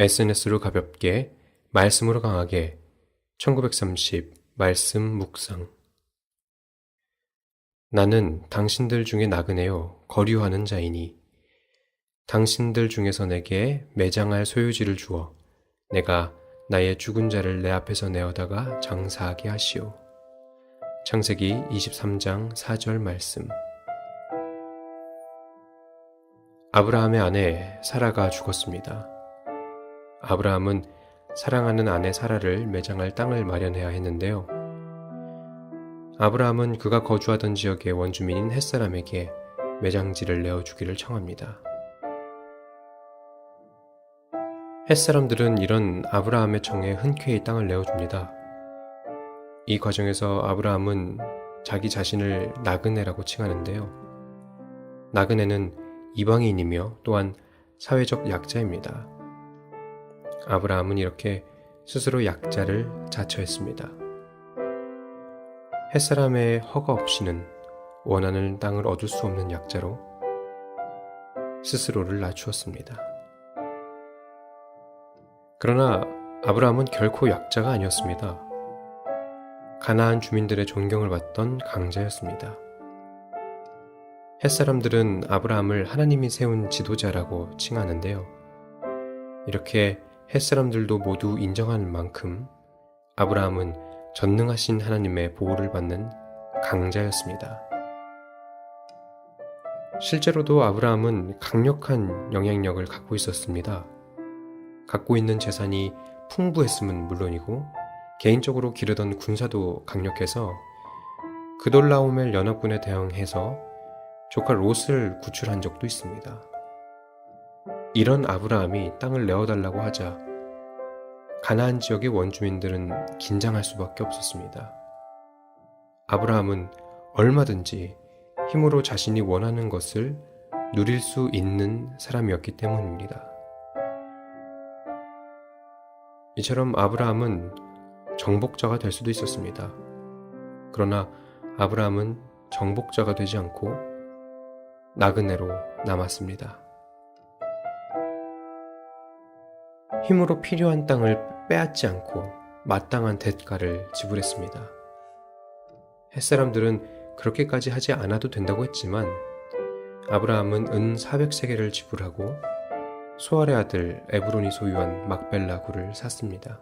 SNS로 가볍게, 말씀으로 강하게, 1930 말씀 묵상. 나는 당신들 중에 나그네요, 거류하는 자이니, 당신들 중에서 내게 매장할 소유지를 주어 내가 나의 죽은 자를 내 앞에서 내어다가 장사하게 하시오. 창세기 23장 4절 말씀. 아브라함의 아내 사라가 죽었습니다. 아브라함은 사랑하는 아내 사라를 매장할 땅을 마련해야 했는데요. 아브라함은 그가 거주하던 지역의 원주민인 햇사람에게 매장지를 내어주기를 청합니다. 햇사람들은 이런 아브라함의 청에 흔쾌히 땅을 내어줍니다. 이 과정에서 아브라함은 자기 자신을 나그네라고 칭하는데요. 나그네는 이방인이며 또한 사회적 약자입니다. 아브라함은 이렇게 스스로 약자를 자처했습니다. 햇사람의 허가 없이는 원하는 땅을 얻을 수 없는 약자로 스스로를 낮추었습니다. 그러나 아브라함은 결코 약자가 아니었습니다. 가나안 주민들의 존경을 받던 강자였습니다. 햇사람들은 아브라함을 하나님이 세운 지도자라고 칭하는데요. 이렇게 햇사람들도 모두 인정하는 만큼 아브라함은 전능하신 하나님의 보호를 받는 강자였습니다. 실제로도 아브라함은 강력한 영향력을 갖고 있었습니다. 갖고 있는 재산이 풍부했음은 물론이고 개인적으로 기르던 군사도 강력해서 그돌라오멜 연합군에 대응해서 조카 롯을 구출한 적도 있습니다. 이런 아브라함이 땅을 내어달라고 하자 가나안 지역의 원주민들은 긴장할 수밖에 없었습니다. 아브라함은 얼마든지 힘으로 자신이 원하는 것을 누릴 수 있는 사람이었기 때문입니다. 이처럼 아브라함은 정복자가 될 수도 있었습니다. 그러나 아브라함은 정복자가 되지 않고 나그네로 남았습니다. 힘으로 필요한 땅을 빼앗지 않고 마땅한 대가를 지불했습니다. 햇사람들은 그렇게까지 하지 않아도 된다고 했지만 아브라함은 은 400세계를 지불하고 소알의 아들 에브론이 소유한 막벨라 굴을 샀습니다.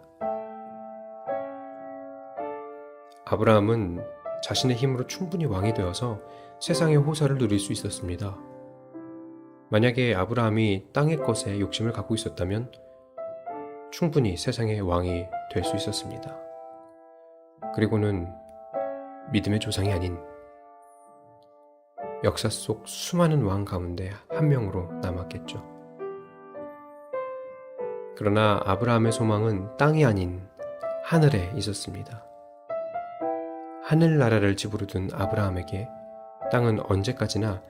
아브라함은 자신의 힘으로 충분히 왕이 되어서 세상의 호사를 누릴 수 있었습니다. 만약에 아브라함이 땅의 것에 욕심을 갖고 있었다면 충분히 세상의 왕이 될 수 있었습니다. 그리고는 믿음의 조상이 아닌 역사 속 수많은 왕 가운데 한 명으로 남았겠죠. 그러나 아브라함의 소망은 땅이 아닌 하늘에 있었습니다. 하늘나라를 집으로 둔 아브라함에게 땅은 언제까지나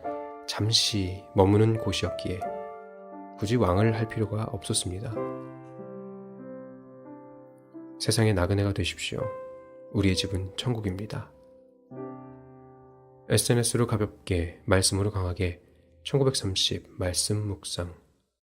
잠시 머무는 곳이었기에 굳이 왕을 할 필요가 없었습니다. 세상의 나그네가 되십시오. 우리의 집은 천국입니다. SNS로 가볍게, 말씀으로 강하게 1930 말씀 묵상